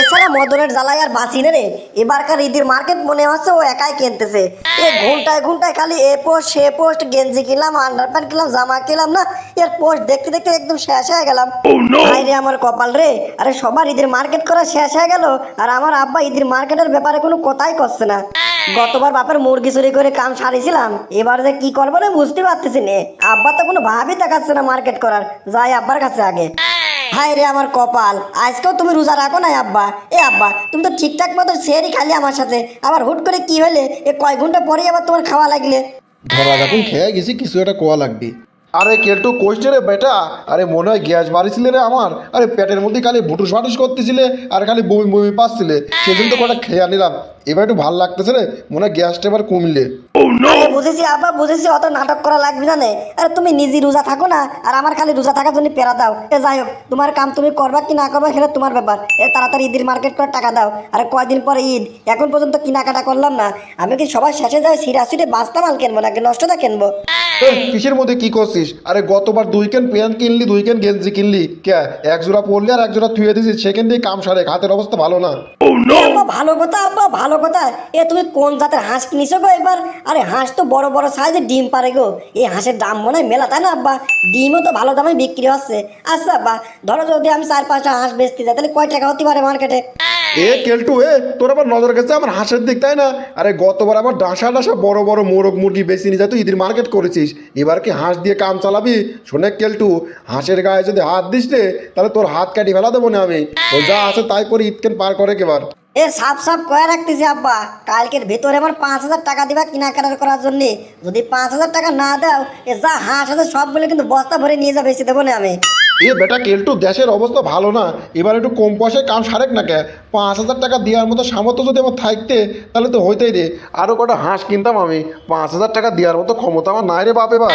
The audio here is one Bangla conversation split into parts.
এছাড়া মদনের জ্বালাই আর বাঁচি না রে। এবারকার ঈদের মার্কেট মনে হচ্ছে ও একাই কিনতেছে। এ ঘন্টায় ঘন্টায় খালি এ পোস্ট সে পোস্ট গেঞ্জি কিনলাম আন্ডার প্যান্ট কিনলাম জামা কিনলাম না এর পোস্ট দেখতে দেখতে একদম শেষ হয়ে গেলাম। হাই রে আমার কপাল রে। আরে সবার ঈদের মার্কেট করা শেষ হয়ে গেল আর আমার আব্বা ঈদের মার্কেটের ব্যাপারে কোনো কথাই করছে না। গতবার বাপের মুরগি চুরি করে কাম সারিছিলাম এবার যে কি করব না বুঝতে পারতেছি নে। আব্বা তো কোনো ভাবই দেখাচ্ছে না মার্কেট করার যাই আব্বার কাছে আগে। হাই রে আমার কপাল, আজকেও তুমি রোজা রাখো না আব্বা। এ আব্বা, তুমি তো ঠিকঠাক মতো সেরই খালি আমার সাথে। আবার হুট করে কি হলে এ কয় ঘণ্টা পরেই আবার তোমার খাওয়া লাগলে। ধরা যখন খেয়ে গেছি, কিছু একটা কোয়া লাগবে। আরে কেলটু কোচটে রে বেটা? আরে মনে হয় গ্যাস মারিছিলে রে আমার। আরে পেটের মধ্যে খালি ভুটুস ফাটুস করতেছিলে আর খালি বমি বমি পাচ্ছিলে। সেদিন তো কটা খেয়ে নিলাম এবার একটু ভালো লাগতেছে রে। মনে হয় গ্যাসটা এবার কমলে। বুঝেছি আব্বা বুঝেছি অত নাটক করা লাগবে না আরে তুমি নিজে রোজা থাকো না আর আমার খালি রোজা থাকার জন্য পেরা দাও। এ যাই হোক তোমার কাম তুমি করবা কি না করবা সেটা তোমার ব্যাপার। এ তাড়াতাড়ি ঈদের মার্কেট করে টাকা দাও। আরে কয়দিন পরে ঈদ? এখন পর্যন্ত কেনাকাটা করলাম না। আমি কি সবার শেষে যাই? সিরা সিটে বাস্তা মাল কিনবো নাকি নষ্টটা কিনবো। কিসের মধ্যে কি করছিস? আরে গতবার দুই কেন প্যান্ট কিনলি দুই কেন গেঞ্জি কিনলি? কে? এক জোড়া পরলি আর এক জোড়া থুয়ে দিছিস সেখান দিয়ে কাম সারে হাতের অবস্থা ভালো না। এ আব্বা ভালো কথা আব্বা ভালো কথা। এ তুমি কোন জাতের হাঁস কিনিছো গো এবার? আরে হাঁস তো বড় বড় সাইজের ডিম পারে গো। এই হাঁসের দাম মনে হয় মেলা তাই না আব্বা? ডিমও তো ভালো দামে বিক্রি হচ্ছে। আচ্ছা আব্বা ধরো যদি আমি চার পাঁচটা হাঁস বেচতে যাই তাহলে কয় টাকা হতে পারে মার্কেটে এ, কেলটু, এ, তোর আবার নজর গেছে আমার হাঁসের দিক, তাই না? আরে, গতবার আবার ডাঁসা ডাঁসা বড় বড় মোরগ মুরগি বেশি নিয়ে তুই ঈদের মার্কেট করেছিস। এবার কি হাঁস দিয়ে কাম চালাবি? শোনে, কেলটু, হাঁসের গায়ে যদি হাত দিস রে, তাহলে তোর হাত কাটি ফেলা দেবো না আমি। ও যা আছে তাই করে, ঈদকেন পার করে কেবার এ সাপ সাপ কয়ে রাখতেছি আব্বা, কালকের ভেতরে আমার পাঁচ হাজার টাকা দিবা কেনাকাটা করার জন্যে। যদি পাঁচ হাজার টাকা না দাও, এ যা হাঁস আছে সবগুলো কিন্তু বস্তা ভরে নিয়ে যা বেশি দেবো না আমি। এ বেটা কেলটু, দেশের অবস্থা ভালো না। এবার একটু কম পয়সায় কাম সারেক না কে পাঁচ হাজার টাকা দেওয়ার মতো সামর্থ্য যদি আমার থাকতে, তাহলে তো হইতেই রে আরও কটা হাঁস কিনতাম আমি। পাঁচ হাজার টাকা দেওয়ার মতো ক্ষমতা আমার নাই রে বাপ এবার।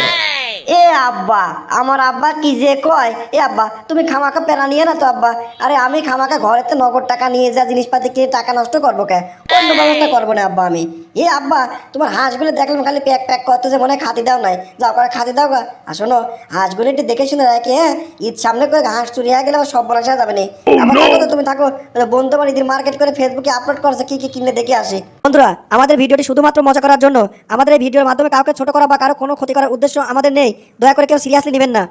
এ আব্বা আমার আব্বা কি যে কয়? এ আব্বা তুমি খামাকা পেনা নিয়ে না তো আব্বা। আরে আমি খামাকা ঘরেতে নগদ টাকা নিয়ে যা জিনিসপাতি কিনে টাকা নষ্ট করব কে? অন্য ব্যবস্থা করব না আব্বা আমি। এ আব্বা তোমার হাঁসগুলো দেখলাম খালি প্যাক প্যাক করতেছে মনে হয় খাতি দাও নাই। যাও করে খাতি দাও গা। আর শোনো হাঁসগুলো একটু দেখে শুনে রাখি হ্যাঁ? ঈদ সামনে করে হাঁস চুরি হয়ে গেলে আবার সব বলা যাবে না। থাকো তো তুমি থাকো বন্ধু আমার ঈদের মার্কেট করে ফেসবুকে আপলোড করছে কি কি কিনে দেখে আসি। বন্ধুরা আমাদের ভিডিওটি শুধুমাত্র মজা করার জন্য আমাদের এই ভিডিওর মাধ্যমে কাউকে ছোট করা বা কারও কোনো ক্ষতি করার উদ্দেশ্য আমাদের নেই। দয়া করে কেউ সিরিয়াসলি নেবেন না।